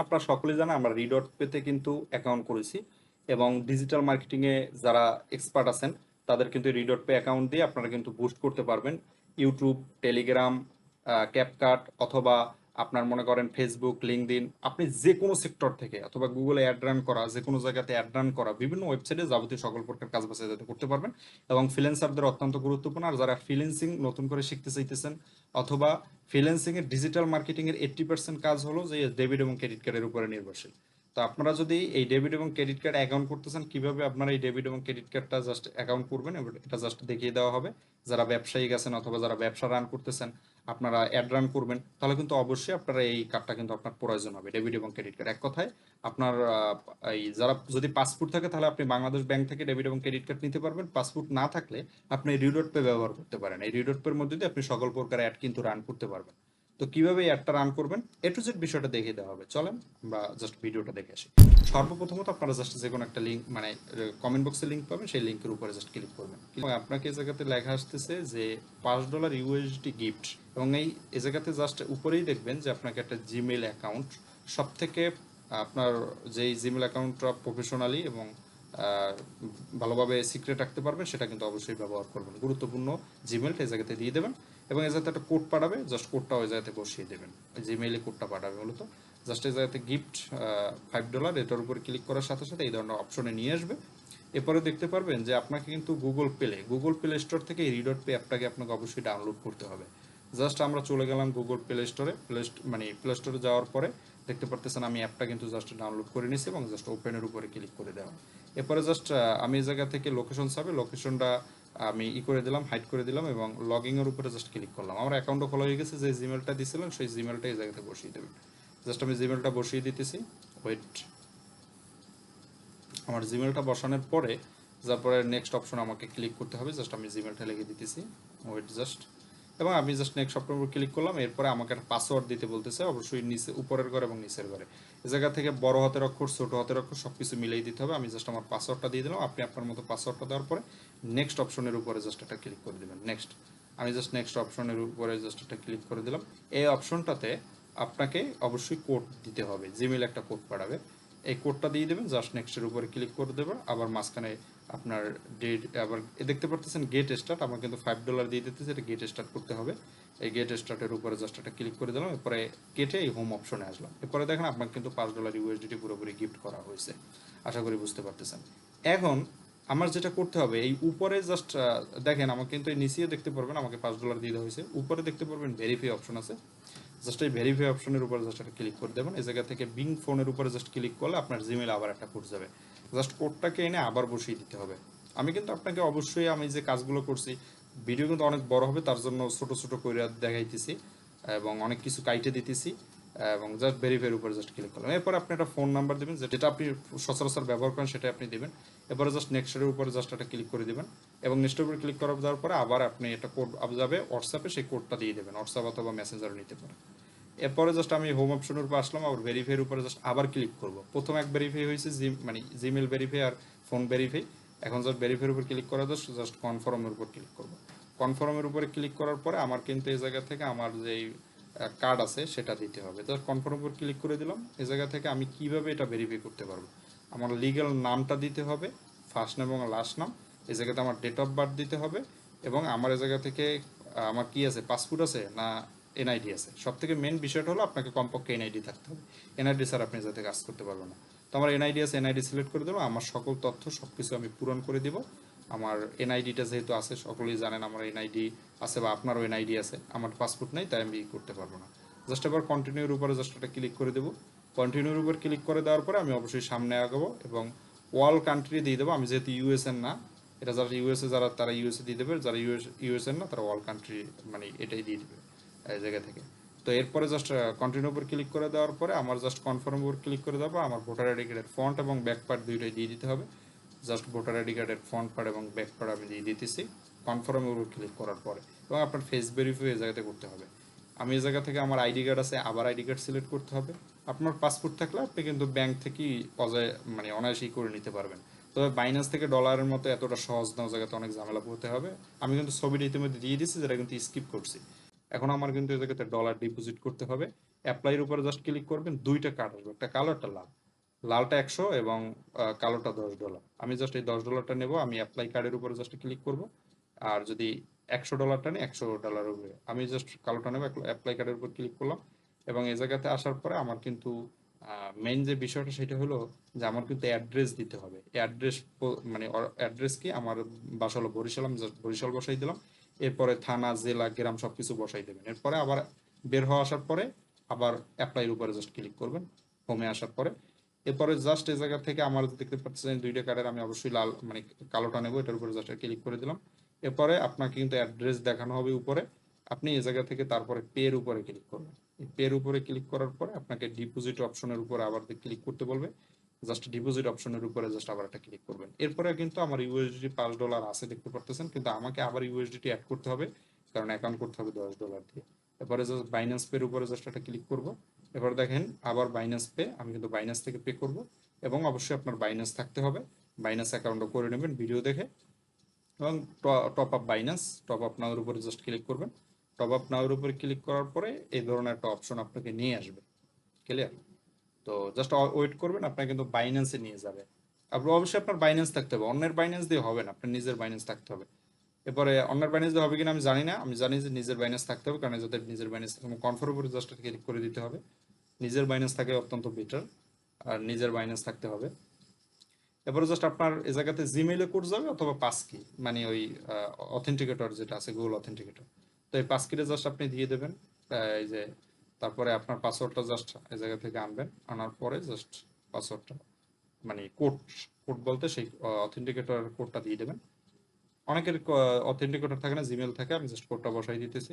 আপনারা সকলে জানেন, আমরা রিডট পেতে কিন্তু অ্যাকাউন্ট করেছি এবং ডিজিটাল মার্কেটিংয়ে যারা এক্সপার্ট আছেন, তাদের কিন্তু রিডট পে অ্যাকাউন্ট দিয়ে আপনারা কিন্তু বুস্ট করতে পারবেন। ইউটিউব টেলিগ্রাম ক্যাপকাট অথবা আপনার মনে করেন ফেসবুক লিঙ্কডিন আপনি যে কোনো সেক্টর থেকে অথবা গুগলে অ্যাড রান করা যে কোনো জায়গাতে অ্যাড রান করা, বিভিন্ন ওয়েবসাইটে যাবতীয় সকল প্রকার কাজ বাছাই যাতে করতে পারবেন এবং ফ্রিল্যান্সারদের অত্যন্ত গুরুত্বপূর্ণ। আর যারা ফ্রিল্যান্সিং নতুন করে শিখতে চাইতেছেন অথবা ফ্রিল্যান্সিং এর ডিজিটাল মার্কেটিং এর এইট্টি পার্সেন্ট কাজ হলো যে ডেবিট এবং ক্রেডিট কার্ডের উপরে নির্ভরশীল। তো আপনারা যদি এই ডেবিট এবং ক্রেডিট কার্ড অ্যাকাউন্ট করতেছেন, কীভাবে আপনারা এই ডেবিট এবং ক্রেডিট কার্ডটা জাস্ট অ্যাকাউন্ট করবেন এটা জাস্ট দেখিয়ে দেওয়া হবে। যারা ব্যবসায়ী গেছেন অথবা যারা ব্যবসা রান করতেছেন আপনারা অ্যাড রান করবেন, তাহলে কিন্তু অবশ্যই আপনারা এই কার্ডটা কিন্তু আপনার প্রয়োজন হবে ডেবিট এবং ক্রেডিট কার্ড এক কথায়, আপনার এই যারা যদি পাসপোর্ট থাকে, তাহলে আপনি বাংলাদেশ ব্যাংক থেকে ডেবিট এবং ক্রেডিট কার্ড নিতে পারবেন। পাসপোর্ট না থাকলে আপনি রিডোট পে ব্যবহার করতে পারেন। এই রিডোট পের মধ্যে দিয়ে আপনি সকল প্রকার অ্যাড কিন্তু রান করতে পারবেন। তো কীভাবে অ্যাডটা রান করবেন? এ টু জেড বিষয়টা দেখিয়ে দেওয়া হবে। চলেন, আমরা জাস্ট ভিডিওটা দেখে আসি। সর্বপ্রথমত আপনারা জাস্ট যে কোনো একটা লিঙ্ক মানে কমেন্ট বক্সে লিঙ্ক পাবেন, সেই লিঙ্কের উপরে জাস্ট ক্লিক করবেন। আপনাকে এই জায়গাতে লেখা আসতেছে যে পাঁচ ডলার ইউএসডি গিফট এবং এই এই জায়গাতে জাস্ট উপরেই দেখবেন যে আপনাকে একটা জিমেল অ্যাকাউন্ট সব থেকে আপনার যেই জিমেল অ্যাকাউন্টটা প্রফেশনালি এবং ভালোভাবে সিক্রেট রাখতে পারবেন, সেটা কিন্তু অবশ্যই ব্যবহার করবেন। গুরুত্বপূর্ণ জিমেলটা এই জায়গাতে দিয়ে দেবেন এবং এই জায়গাতে একটা কোড পাঠাবে জাস্ট কোডটা ওই জায়গাতে বসিয়ে দেবেন। জিমেইলে কোডটা পাঠাবে মূলত। জাস্ট এই জায়গাতে গিফট ফাইভ ডলার এটার উপর ক্লিক করার সাথে সাথে এই ধরনের অপশনে নিয়ে আসবে। এরপরে দেখতে পারবেন যে আপনাকে কিন্তু Google play Google play store থেকে এই রিডট পে অ্যাপটাকে আপনাকে অবশ্যই ডাউনলোড করতে হবে। জাস্ট আমরা চলে গেলাম গুগল প্লে স্টোরে প্লে মানে প্লে স্টোরে যাওয়ার পরে দেখতে পারতেছেন আমি অ্যাপটা কিন্তু জাস্ট ডাউনলোড করে নিয়েছি এবং জাস্ট ওপেনের উপরে ক্লিক করে দেওয়া। এরপরে জাস্ট আমি এই জায়গা থেকে লোকেশন চাবে লোকেশনটা আমি ই করে দিলাম হাইড করে দিলাম এবং লগিং এর উপরে জাস্ট ক্লিক করলাম। আমার অ্যাকাউন্টও খোলা হয়ে গেছে, যে জিমেলটা দিয়েছিলাম সেই জিমেলটা এই জায়গাতে বসিয়ে দেবেন। জাস্ট আমি জিমেলটা বসিয়ে দিতেছি। ওয়েট আমার জিমেলটা বসানোর পরে তারপরে নেক্সট অপশন আমাকে ক্লিক করতে হবে জাস্ট আমি জিমেলটা লিখে দিতেছি। ওয়েট জাস্ট এবং আমি জাস্ট নেক্সট অপশন উপর ক্লিক করলাম, এরপরে আমাকে একটা পাসওয়ার্ড দিতে বলতেছে, অবশ্যই নিচে, উপরের ঘর এবং নিচের ঘরে। এই জায়গা থেকে বড় হাতের অক্ষর, ছোট হাতের অক্ষর সব কিছু মিলিয়ে দিতে হবে। আমি জাস্ট আমার পাসওয়ার্ডটা দিয়ে দিলাম, আপনি আপনার মতো পাসওয়ার্ডটা দেওয়ার পরে নেক্সট অপশনের উপরে জাস্ট একটা ক্লিক করে দিবেন। নেক্সট আমি জাস্ট নেক্সট অপশনের উপরে জাস্ট একটা ক্লিক করে দিলাম। এই অপশনটাতে আপনাকে অবশ্যই কোড দিতে হবে। জিমেল একটা কোড পাঠাবে। এই কোডটা দিয়ে দেবেন জাস্ট নেক্সটের উপরে ক্লিক করে দেবেন। আবার মাঝখানে আপনার ডেট আবার দেখতে পারতেছেন গেট স্টার্ট আমার কিন্তু ফাইভ ডলার দিয়ে দিতেছে, এটা গেট স্টার্ট করতে হবে। এই গেট স্টার্টের উপরে জাস্ট একটা ক্লিক করে দিলাম, এরপরে কেটে এই হোম অপশনে আসলাম। এরপরে দেখেন আপনার কিন্তু পাঁচ ডলার ইউএসডিটি পুরোপুরি গিফট করা হয়েছে। আশা করি বুঝতে পারতেছেন। এখন আমার যেটা করতে হবে, এই উপরে জাস্ট দেখেন আমাকে কিন্তু এই নিচেও দেখতে পারবেন, আমাকে পাঁচ ডলার দিয়ে দেওয়া হয়েছে। উপরে দেখতে পারবেন ভেরিফাই অপশন আছে। জাস্ট এই ভেরিফাই অপশনের উপরে জাস্ট একটা ক্লিক করে দেবেন। এই জায়গা থেকে বিং ফোনের উপরে জাস্ট ক্লিক করলে আপনার জিমেল আবার একটা কোড যাবে। জাস্ট কোডটাকে এনে আবার বসিয়ে দিতে হবে। আমি কিন্তু আপনাকে অবশ্যই আমি যে কাজগুলো করছি ভিডিও কিন্তু অনেক বড় হবে, তার জন্য ছোট ছোট করে দেখাইতেছি এবং অনেক কিছু কাইটে দিতেছি এবং জাস্ট ভেরিফাইয়ের উপরে জাস্ট ক্লিক করলাম। এরপর আপনি একটা ফোন নাম্বার দেবেন যেটা আপনি সচরাচর ব্যবহার করেন সেটা আপনি দেবেন। এরপরে জাস্ট নেক্সটের উপরে জাস্ট একটা ক্লিক করে দেবেন এবং নেক্সটের উপরে ক্লিক করার পরে আবার আপনি একটা কোড যাবে হোয়াটসঅ্যাপে সেই কোডটা দিয়ে দেবেন হোয়াটসঅ্যাপ অথবা মেসেঞ্জারও নিতে পারেন। এরপরে জাস্ট আমি হোম অপশনের উপর আসলাম, আবার ভেরিফাইয়ের উপরে জাস্ট আবার ক্লিক করব। প্রথম এক ভেরিফাই হয়েছে জি মানে জিমেল ভেরিফাই আর ফোন ভেরিফাই এখন জাস্ট ভেরিফাইয়ের উপর ক্লিক করা জাস্ট জাস্ট কনফার্মের উপর ক্লিক করব। কনফার্মের উপরে ক্লিক করার পরে আমার কিন্তু এই জায়গা থেকে আমার যেই কার্ড আছে সেটা দিতে হবে। জাস্ট কনফার্ম উপর ক্লিক করে দিলাম এই জায়গা থেকে আমি কীভাবে এটা ভেরিফাই করতে পারব? আমার লিগ্যাল নামটা দিতে হবে ফার্স্ট নাম এবং লাস্ট নাম এই জায়গাতে আমার ডেট অফ বার্থ দিতে হবে এবং আমার এই জায়গা থেকে আমার কি আছে পাসপোর্ট আছে না এনআইডি আছে। সব থেকে মেন বিষয়টা হলো আপনাকে কমপক্ষে এনআইডি থাকতে হবে। এনআইডি স্যার আপনি যাতে কাজ করতে পারবেন না। তো আমার এনআইডি আছে এনআইডি সিলেক্ট করে দেবো। আমার সকল তথ্য সব কিছু আমি পূরণ করে দিব। আমার এনআইডিটা যেহেতু আছে, সকলেই জানেন আমার এনআইডি আছে বা আপনারও এনআইডি আছে। আমার পাসপোর্ট নেই, তাই আমি করতে পারব না। জাস্ট এবার কন্টিনিউর উপরে জাস্ট একটা ক্লিক করে দেবো। কন্টিনিউর উপর ক্লিক করে দেওয়ার পরে আমি অবশ্যই সামনে আগাবো এবং ওয়াল কান্ট্রি দিয়ে দেবো। আমি যেহেতু ইউএসএন না, এটা যারা ইউএসএ যারা, তারা ইউএসএ দিয়ে দেবে। যারা ইউএস ইউএসএন না, তারা ওয়াল কান্ট্রি মানে এটাই দিয়ে দেবে। জায়গা থেকে। তো এরপরে জাস্ট কন্টিনিউ উপর ক্লিক করে দেওয়ার পরে আমার জাস্ট কনফার্ম উপর ক্লিক করে দেবো, আমার ভোটার আইডি কার্ডের ফ্রন্ট এবং ব্যাক পার্ট দুইটাই দিয়ে দিতে হবে। জাস্ট ভোটার আইডি কার্ডের ফ্রন্ট পার্ট এবং ব্যাক পার্ট আমি দিয়ে দিতেছি কনফার্ম উপর ক্লিক করার পরে। এবং আপনার ফেস ভেরিফাই এই জায়গাতে করতে হবে। আমি এই জায়গা থেকে আমার আইডি কার্ড আছে, আবার আইডি কার্ড সিলেক্ট করতে হবে। আপনার পাসপোর্ট থাকলে আপনি কিন্তু ব্যাংক থেকেই অজয় মানে অনায়াসেই করে নিতে পারবেন। তবে বাইনান্স থেকে ডলারের মতো এতটা সহজ না জায়গাতে অনেক ঝামেলা পড়তে হবে। আমি কিন্তু ছবিটা ইতিমধ্যে দিয়ে দিচ্ছি যেটা কিন্তু স্কিপ করছি। এখন আমার কিন্তু এই জায়গাতে ডলার ডিপোজিট করতে হবে। অ্যাপ্লাইয়ের উপরে জাস্ট ক্লিক করবেন, দুইটা কার্ড আসবে। একটা কালো একটা লাল। লালটা একশো এবং কালোটা দশ ডলার আমি জাস্ট এই দশ ডলারটা নেব, আমি অ্যাপ্লাই কার্ডের উপরে জাস্ট ক্লিক করব। আর যদি একশো ডলারটা নিই, একশো ডলার উপরে আমি জাস্ট কালোটা নেব অ্যাপ্লাই কার্ডের উপর ক্লিক করলাম। এবং এই জায়গাতে আসার পরে আমার কিন্তু মেইন যে বিষয়টা সেটা হলো যে আমার কিন্তু অ্যাড্রেস দিতে হবে। অ্যাড্রেস মানে অ্যাড্রেস কি? আমার বাসা হলো বরিশাল, আমি জাস্ট বরিশাল বসাই দিলাম। এরপরে থানা, জেলা, গ্রাম সবকিছু বসাই দেবেন। এরপরে আবার বের হওয়া আসার পরে আবার অ্যাপ্লাইয়ের উপরে জাস্ট ক্লিক করবেন হোমে আসার পরে। এরপরে জাস্ট এই জায়গা থেকে আমার দেখতে পাচ্ছেন দুইটা কার্ডের আমি অবশ্যই লাল মানে কালোটা নেব, এটার উপরে জাস্ট ক্লিক করে দিলাম। এরপরে আপনাকে কিন্তু অ্যাড্রেস দেখানো হবে উপরে। আপনি এই জায়গা থেকে তারপরে পের উপরে ক্লিক করবেন। পের উপরে ক্লিক করার পরে আপনাকে ডিপোজিট অপশনের উপরে আবার ক্লিক করতে বলবে। জাস্ট ডিপোজিট অপশনের উপরে জাস্ট আবার একটা ক্লিক করবেন। এরপরে কিন্তু আমার ইউএসডি পাঁচ ডলার আছে দেখতে পারতেছেন, কিন্তু আমাকে আবার ইউএসডিটি অ্যাড করতে হবে, কারণ অ্যাকাউন্ট করতে হবে দশ ডলার দিয়ে। এরপরে জাস্ট বাইন্যান্স পের উপরে জাস্ট একটা ক্লিক করব। এবার দেখেন আবার বাইন্যান্স পে আমি কিন্তু বাইন্যান্স থেকে পে করব, এবং অবশ্যই আপনার বাইন্যান্স থাকতে হবে। বাইন্যান্স অ্যাকাউন্টও করে নেবেন ভিডিও দেখে। এবং top up Binance top up নাওয়ের উপরে জাস্ট ক্লিক করবেন। টপ আপ নাওয়ের উপরে ক্লিক করার পরে এই ধরনের একটা অপশন আপনাকে নিয়ে আসবে। ক্লিয়ার তো জাস্ট ওয়েট করবেন আপনার কিন্তু বাইন্যান্সে নিয়ে যাবে। আপনি অবশ্যই আপনার বাইন্যান্স থাকতে হবে, অন্যের বাইন্যান্স দিয়ে হবে না, আপনার নিজের বাইন্যান্স থাকতে হবে। এরপরে অন্যের বাইন্যান্স দিয়ে হবে কিনা আমি জানি না, আমি জানি যে নিজের বাইন্যান্স থাকতে হবে, কারণ যাদের নিজের বাইন্যান্স থাকে কনফার্ম উপরে জাস্ট ক্লিক করে দিতে হবে। নিজের বাইন্যান্স থাকে অত্যন্ত বেটার আর নিজের বাইন্যান্স থাকতে হবে। এরপরে জাস্ট আপনার এই জায়গাতে জিমেইলে কোড যাবে অথবা পাসকি মানে ওই অথেন্টিকেটর যেটা আছে গুগল অথেন্টিকেটর তো এই পাসকিটা জাস্ট আপনি দিয়ে দেবেন এই যে তারপরে আপনার পাসওয়ার্ডটা জাস্ট এই জায়গা থেকে আনবেন। আনার পরে জাস্ট পাসওয়ার্ডটা মানে কোড কোড বলতে সেই অথেন্টিকেটর কোডটা দিয়ে দেবেন। অনেকের অথেন্টিকেটর থাকে না জিমেল থাকে, আমি জাস্ট কোডটা বসাই দিতেছি।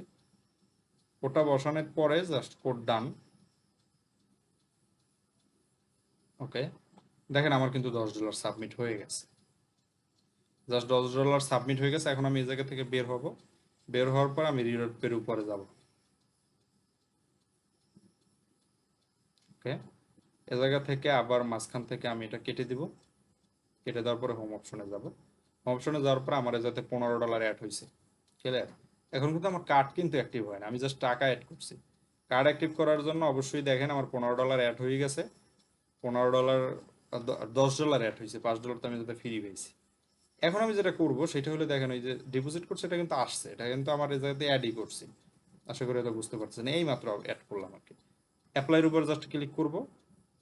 কোডটা বসানোর পরে জাস্ট কোড ডান ওকে দেখেন আমার কিন্তু দশ ডলার সাবমিট হয়ে গেছে। জাস্ট দশ ডলার সাবমিট হয়ে গেছে, এখন আমি এই জায়গা থেকে বের হব। বের হওয়ার পর আমি রিরোড পের উপরে যাব। ওকে এ জায়গা থেকে আবার মাঝখান থেকে আমি এটা কেটে দিব। কেটে দেওয়ার পরে হোম অপশনে যাব। হোম অপশনে যাওয়ার পর আমার যাতে পনেরো ডলার অ্যাড হয়েছে ক্লিয়ার এখন কিন্তু আমার কার্ড কিন্তু অ্যাক্টিভ হয় না। আমি জাস্ট টাকা অ্যাড করছি। কার্ড অ্যাক্টিভ করার জন্য অবশ্যই দেখেন আমার পনেরো ডলার অ্যাড হয়ে গেছে। পনেরো ডলার দশ ডলার অ্যাড হয়েছে পাঁচ ডলার তো আমি যাতে ফ্রি পেয়েছি এখন আমি যেটা করব সেটা হলে দেখেন ওই যে ডিপোজিট করছে এটা কিন্তু আসছে। এটা কিন্তু আমার এই জায়গাতে অ্যাডই করছি। আশা করি এটা বুঝতে পারছেন এই মাত্র অ্যাড করলাম আর কি। অ্যাপ্লাইয়ের উপর জাস্ট ক্লিক করব।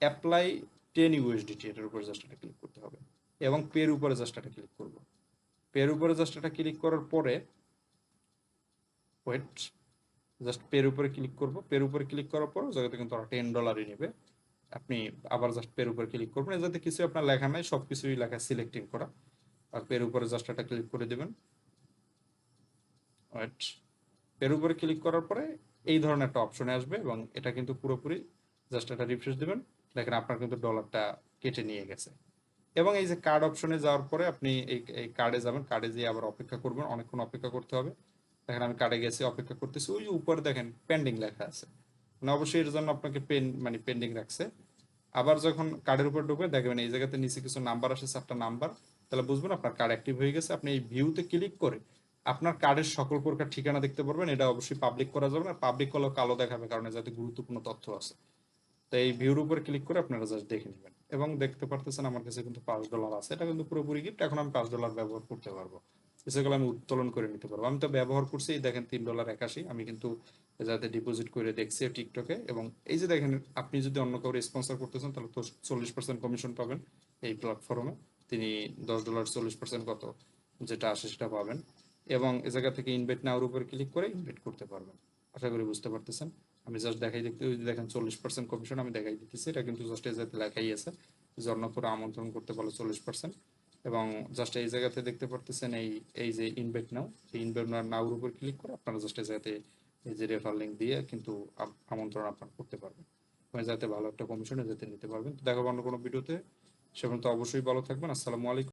অ্যাপ্লাই টেন ইউএসডিটি এটার উপর জাস্ট একটা ক্লিক করতে হবে এবং পের উপরে জাস্ট একটা ক্লিক করব। পের উপরে জাস্ট একটা ক্লিক করার পরে ওয়েট জাস্ট পের উপরে ক্লিক করব। পের উপরে ক্লিক করার পর জায়গাতে কিন্তু ওরা টেন ডলারই নেবে। আপনি আবার জাস্ট পের উপরে ক্লিক করবেন। যাতে কিছু আপনার লেখা নাই সব কিছুই লেখা সিলেক্টিং করা। আর পের উপরে জাস্ট একটা ক্লিক করে দেবেন। ওয়েট পের উপরে ক্লিক করার পরে এই ধরনের একটা অপশনে আসবে এবং এটা কিন্তু পুরোপুরি জাস্ট একটা রিফ্রেশ দেবেন। দেখেন আপনার কিন্তু ডলারটা কেটে নিয়ে গেছে। এবং এই যে কার্ড অপশনে যাওয়ার পরে আপনি এই এই কার্ডে যাবেন। কার্ডে যেয়ে আবার অপেক্ষা করবেন। অনেকক্ষণ অপেক্ষা করতে হবে। দেখেন আমি কার্ডে গেছি, অপেক্ষা করতেছি। ওই উপরে দেখেন পেন্ডিং লেখা আছে। মানে অবশ্যই এর জন্য আপনাকে পেন মানে পেন্ডিং রাখছে। আবার যখন কার্ডের উপর ঢুকবে দেখবেন এই জায়গাতে নিচে কিছু নাম্বার আসে, চারটা নাম্বার তাহলে বুঝবেন আপনার কার্ড অ্যাক্টিভ হয়ে গেছে। আপনি এই ভিউতে ক্লিক করে আপনার কার্ডের সকল প্রকার ঠিকানা দেখতে পারবেন, এটা অবশ্যই পাবলিক করা যাবে না। পাবলিক করলেও কালো দেখাবে, কারণ যাতে গুরুত্বপূর্ণ তথ্য আছে। তো এই ভিউর উপর ক্লিক করে আপনারা জাস্ট দেখে নেবেন। এবং দেখতে পারতেছেন আমার কাছে কিন্তু পাঁচ ডলার আছে, এটা কিন্তু পুরোপুরি গিফট এখন আমি পাঁচ ডলার ব্যবহার করতে পারব। সেগুলো আমি উত্তোলন করে নিতে পারব। আমি তো ব্যবহার করছি দেখেন তিন ডলার একাশি, আমি কিন্তু যাতে ডিপোজিট করে দেখছি টিকটকে। এবং এই যে দেখেন, আপনি যদি অন্য কাউকে স্পন্সর করতেছেন, তাহলে তো চল্লিশ পার্সেন্ট কমিশন পাবেন এই প্ল্যাটফর্মে তিনি দশ ডলার চল্লিশ পার্সেন্ট কত যেটা আসে সেটা পাবেন। এবং এ জায়গা থেকে ইনভাইট নাওয়ার উপর ক্লিক করে ইনভেট করতে পারবেন। আশা করি বুঝতে পারতেছেন। আমি জাস্ট দেখাই দেখতে দেখেন চল্লিশ পার্সেন্ট কমিশন আমি দেখাই দিতেছি। এটা কিন্তু জাস্ট এই জায়গাতে লেখাই আছে। করে আমন্ত্রণ করতে পারল চল্লিশ পার্সেন্ট এবং জাস্ট এই জায়গাতে দেখতে পারতেছেন এই এই যে ইনভেট নাও এই ইনভাইট নাওর উপর ক্লিক করে আপনারা জাস্ট এই জায়গাতে এই যে রেফার লিঙ্ক দিয়ে কিন্তু আমন্ত্রণ আপনার করতে পারবেন। যাতে ভালো একটা কমিশনে যাতে নিতে পারবেন। তো দেখাবো অন্য কোনো ভিডিওতে সে পর্যন্ত অবশ্যই ভালো থাকবেন। আসসালামু আলাইকুম।